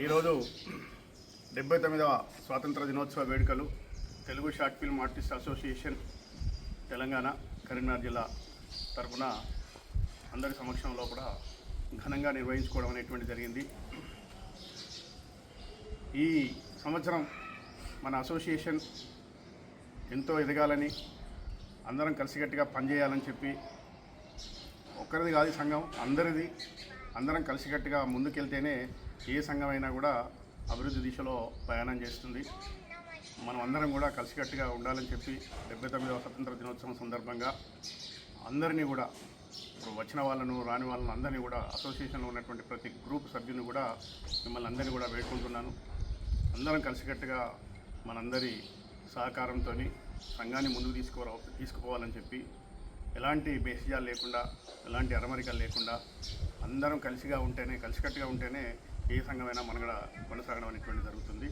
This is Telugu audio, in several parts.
ఈరోజు డెబ్బై తొమ్మిదవ స్వాతంత్ర దినోత్సవ వేడుకలు Telugu short film artist association Telangana Karimnagar జిల్లా తరఫున అందరి సమక్షంలో కూడా ఘనంగా నిర్వహించుకోవడం అనేటువంటి జరిగింది. ఈ సంవత్సరం మన అసోసియేషన్ ఎంతో ఎదగాలని అందరం కలిసికట్టుగా పనిచేయాలని చెప్పి ఒక్కరిది కాదు సంఘం అందరిది అందరం కలిసికట్టుగా ముందుకెళ్తేనే ఏ సంఘమైనా కూడా అభివృద్ధి దిశలో ప్రయాణం చేస్తుంది. మనం అందరం కూడా కలిసికట్టుగా ఉండాలని చెప్పి డెబ్బై తొమ్మిదవ స్వతంత్ర దినోత్సవం సందర్భంగా అందరినీ కూడా ఇప్పుడు వచ్చిన వాళ్ళను రాని వాళ్ళను అందరినీ కూడా అసోసియేషన్లో ఉన్నటువంటి ప్రతి గ్రూప్ సభ్యుని కూడా మిమ్మల్ని అందరినీ కూడా వేడుకుంటున్నాను. అందరం కలిసికట్టుగా మనందరి సహకారంతో సంఘాన్ని ముందుకు తీసుకోవాలి తీసుకుపోవాలని చెప్పి ఎలాంటి బేసిజాలు లేకుండా ఎలాంటి అరమరికలు లేకుండా అందరం కలిసిగా ఉంటేనే కలిసికట్టుగా ఉంటేనే ఏ సంఘమైనా మనగడ కొనసాగడం అనేటువంటి జరుగుతుంది.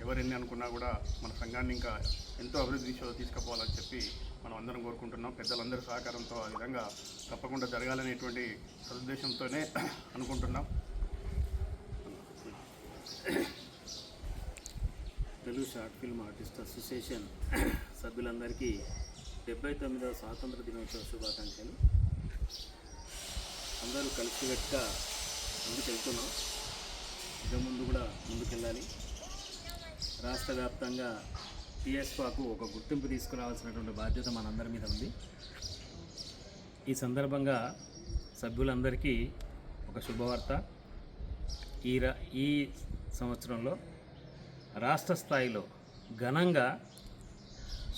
ఎవరెన్ని అనుకున్నా కూడా మన సంఘాన్ని ఇంకా ఎంతో అభివృద్ధి దిశలో తీసుకుపోవాలని చెప్పి మనం అందరం కోరుకుంటున్నాం. పెద్దలందరి సహకారంతో ఆ విధంగా తప్పకుండా జరగాలనేటువంటి సదుద్దేశంతోనే అనుకుంటున్నాం. Telugu short film artist association సభ్యులందరికీ డెబ్బై తొమ్మిదవ స్వాతంత్ర దినోత్సవ శుభాకాంక్షలు. అందరూ కలిసికట్టుగా ముందుకెళ్తున్నాం ఇక ముందు కూడా ముందుకెళ్ళాలి. రాష్ట్ర వ్యాప్తంగా టీఎస్పాకు ఒక గుర్తింపు తీసుకురావాల్సినటువంటి బాధ్యత మనందరి మీద ఉంది. ఈ సందర్భంగా సభ్యులందరికీ ఒక శుభవార్త. ఈ రా ఈ సంవత్సరంలో రాష్ట్ర స్థాయిలో ఘనంగా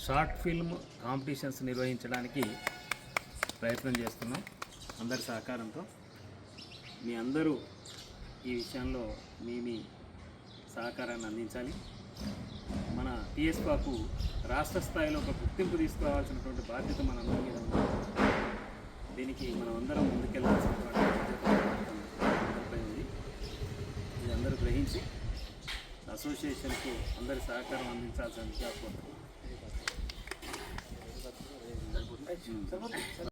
షార్ట్ ఫిల్మ్ కాంపిటీషన్స్ నిర్వహించడానికి ప్రయత్నం చేస్తున్నాం అందరి సహకారంతో. మీ అందరూ ఈ విషయంలో మీ మీ సహకారాన్ని అందించాలి. మన టీఎస్పాకు రాష్ట్ర స్థాయిలో ఒక గుర్తింపు తీసుకురావాల్సినటువంటి బాధ్యత మన అందరి మీద ఉంది. దీనికి మనం అందరం ముందుకెళ్ళాల్సినటువంటి బాధ్యత ఉంది. ఇది అందరూ గ్రహించి అసోసియేషన్కు అందరి సహకారం అందించాల్సిందిగా 哎，怎么 금.